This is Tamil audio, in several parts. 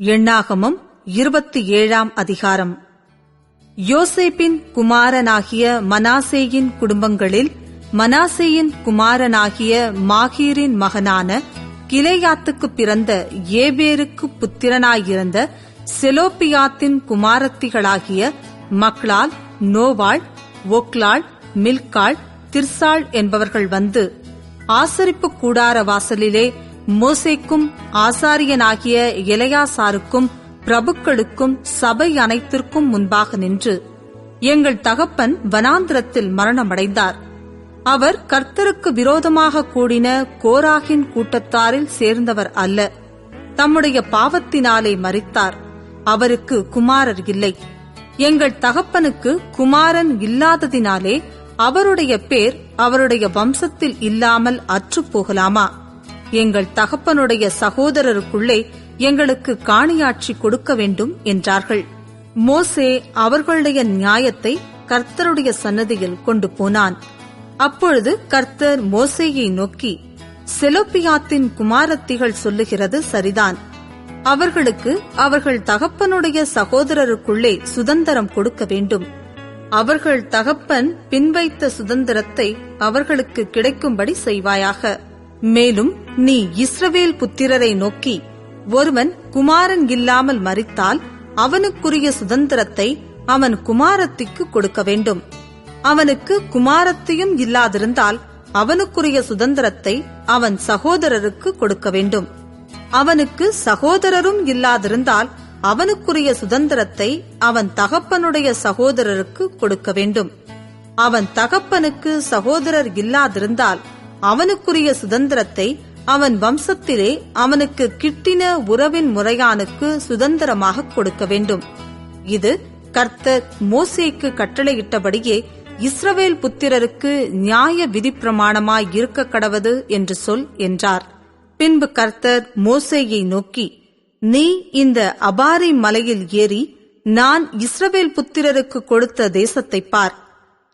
எண்ணாகமம் இருபத்தி ஏழாம் அதிகாரம். யோசேப்பின் குமாரனாகிய மனாசேயின் குடும்பங்களில் மனாசேயின் குமாரனாகிய மாகீரின் மகனான கிலேயாத்துக்கு பிறந்த ஏபேருக்கு புத்திரனாயிருந்த செலோப்பியாத்தின் குமாரத்திகளாகிய மக்ளால் நோவாள் ஒக்லாள் மில்காள் திர்சாள் என்பவர்கள் வந்து ஆசரிப்பு கூடார வாசலிலே மோசேக்கும் ஆசாரியனாகிய இளையாசாருக்கும் பிரபுக்களுக்கும் சபை அனைத்திற்கும் முன்பாக நின்று எங்கள் தகப்பன் வனாந்திரத்தில் மரணமடைந்தார். அவர் கர்த்தருக்கு விரோதமாக கூடின கோராகின் கூட்டத்தாரில் சேர்ந்தவர் அல்ல. தம்முடைய பாவத்தினாலே மறித்தார் அவருக்கு குமாரர் இல்லை. எங்கள் தகப்பனுக்கு குமாரன் இல்லாததினாலே அவருடைய பேர் அவருடைய வம்சத்தில் இல்லாமல் அற்றுப் போகலாமா எங்கள் தகப்பனுடைய சகோதரருக்குள்ளே எங்களுக்கு காணியாட்சி கொடுக்க வேண்டும் என்றார்கள். மோசே அவர்களுடைய நியாயத்தை கர்த்தருடைய சன்னதியில் கொண்டு போனான். அப்பொழுது கர்த்தர் மோசேயை நோக்கி செலோப்பியாத்தின் குமாரத்திகள் சொல்லுகிறது சரிதான். அவர்களுக்கு அவர்கள் தகப்பனுடைய சகோதரருக்குள்ளே சுதந்திரம் கொடுக்க வேண்டும். அவர்கள் தகப்பன் பின்வைத்த சுதந்திரத்தை அவர்களுக்கு கிடைக்கும்படி செய்வாயாக. மேலும் நீ இஸ்ரவேல் புத்திரரை நோக்கி ஒருவன் குமாரன் இல்லாமல் மரித்தால் அவனுக்குரிய சுதந்திரத்தை அவன் குமாரத்திக்கு கொடுக்க வேண்டும். அவனுக்கு குமாரத்தையும் இல்லாதிருந்தால் அவனுக்குரிய சுதந்திரத்தை அவன் சகோதரருக்கு கொடுக்க வேண்டும். அவனுக்கு சகோதரரும் இல்லாதிருந்தால் அவனுக்குரிய சுதந்திரத்தை அவன் தகப்பனுடைய சகோதரருக்கு கொடுக்க வேண்டும். அவன் தகப்பனுக்கு சகோதரர் இல்லாதிருந்தால் அவனுக்குரிய சுதந்திரத்தை அவன் வம்சத்திலே அவனுக்கு கிட்டின உறவின் முறையானுக்கு சுதந்திரமாக கொடுக்க வேண்டும். இது கர்த்தர் மோசேக்கு கட்டளையிட்டபடியே இஸ்ரவேல் புத்திரருக்கு நியாய விதி பிரமாணமாய் இருக்க கடவது என்று சொல் என்றார். பின்பு கர்த்தர் மோசேயை நோக்கி நீ இந்த அபாரி மலையில் ஏறி நான் இஸ்ரவேல் புத்திரருக்கு கொடுத்த தேசத்தை பார்.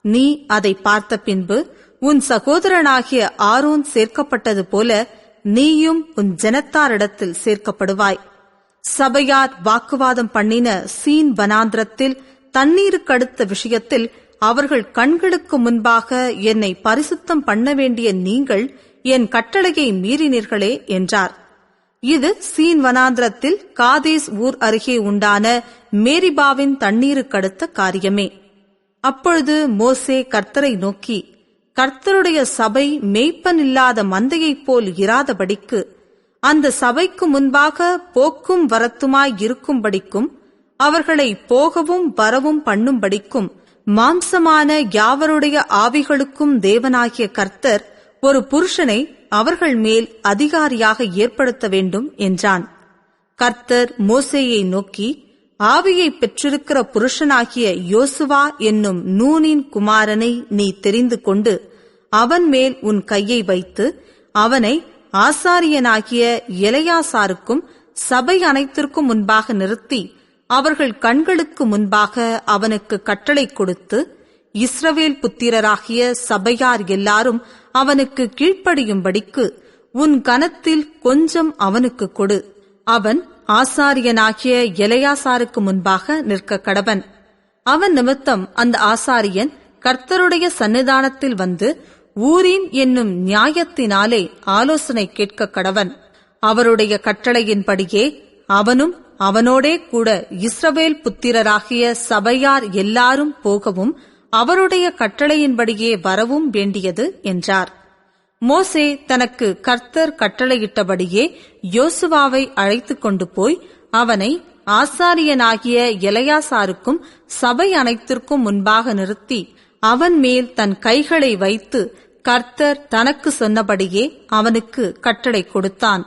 நீ அதை பார்த்த பின்பு உன் சகோதரனாகிய ஆரோன் சேர்க்கப்பட்டது போல நீயும் உன் ஜனத்தாரிடத்தில் சேர்க்கப்படுவாய். சபையார் வாக்குவாதம் பண்ணின சீன் வனாந்திரத்தில் தண்ணீருக்கடுத்த விஷயத்தில் அவர்கள் கண்களுக்கு முன்பாக என்னை பரிசுத்தம் பண்ண வேண்டிய நீங்கள் என் கட்டளையை மீறினீர்களே என்றார். இது சீன் வனாந்திரத்தில் காதேஸ் ஊர் அருகே உண்டான மேரிபாவின் தண்ணீருக்கடுத்த காரியமே. அப்பொழுது மோசே கர்த்தரை நோக்கி கர்த்தருடைய சபை மேய்ப்பன் இல்லாத மந்தையைப் போல் இராதபடிக்கு அந்த சபைக்கு முன்பாக போக்கும் வரத்துமாய் இருக்கும்படிக்கும் அவர்களை போகவும் வரவும் பண்ணும்படிக்கும் மாம்சமான யாவருடைய ஆவிகளுக்கும் தேவனாகிய கர்த்தர் ஒரு புருஷனை அவர்கள் மேல் அதிகாரியாக ஏற்படுத்த வேண்டும் என்றான். கர்த்தர் மோசேயை நோக்கி ஆவியை பெற்றிருக்கிற புருஷனாகிய யோசுவா என்னும் நூனின் குமாரனை நீ தெரிந்து கொண்டு அவன் மேல் உன் கையை வைத்து அவனை ஆசாரியனாகிய எலையாசாருக்கும் சபை அனைத்திற்கும் முன்பாக நிறுத்தி அவர்கள் கண்களுக்கு முன்பாக அவனுக்கு கட்டளை கொடுத்து இஸ்ரவேல் புத்திரராகிய சபையார் எல்லாரும் அவனுக்கு கீழ்ப்படியும்படிக்கு உன் கனத்தில் கொஞ்சம் அவனுக்கு கொடு. அவன் ஆசாரியனாகிய எலையாசாருக்கு முன்பாக நிற்க கடவன். அவன் நிமித்தம் அந்த ஆசாரியன் கர்த்தருடைய சன்னிதானத்தில் வந்து ஊரின் என்னும் நியாயத்தினாலே ஆலோசனை கேட்க கடவன். அவருடைய கட்டளையின்படியே அவனும் அவனோடே கூட இஸ்ரவேல் புத்திரராகிய சபையார் எல்லாரும் போகவும் அவருடைய கட்டளையின்படியே வரவும் வேண்டியது என்றார். மோசே தனக்கு கர்த்தர் கட்டளையிட்டபடியே யோசுவாவை அழைத்து கொண்டு போய் அவனை ஆசாரியனாகிய எலையாசாருக்கும் சபை அனைத்திற்கும் முன்பாக நிறுத்தி அவன் மேல் தன் கைகளை வைத்து கர்த்தர் தனக்கு சொன்னபடியே அவனுக்கு கட்டளை கொடுத்தான்.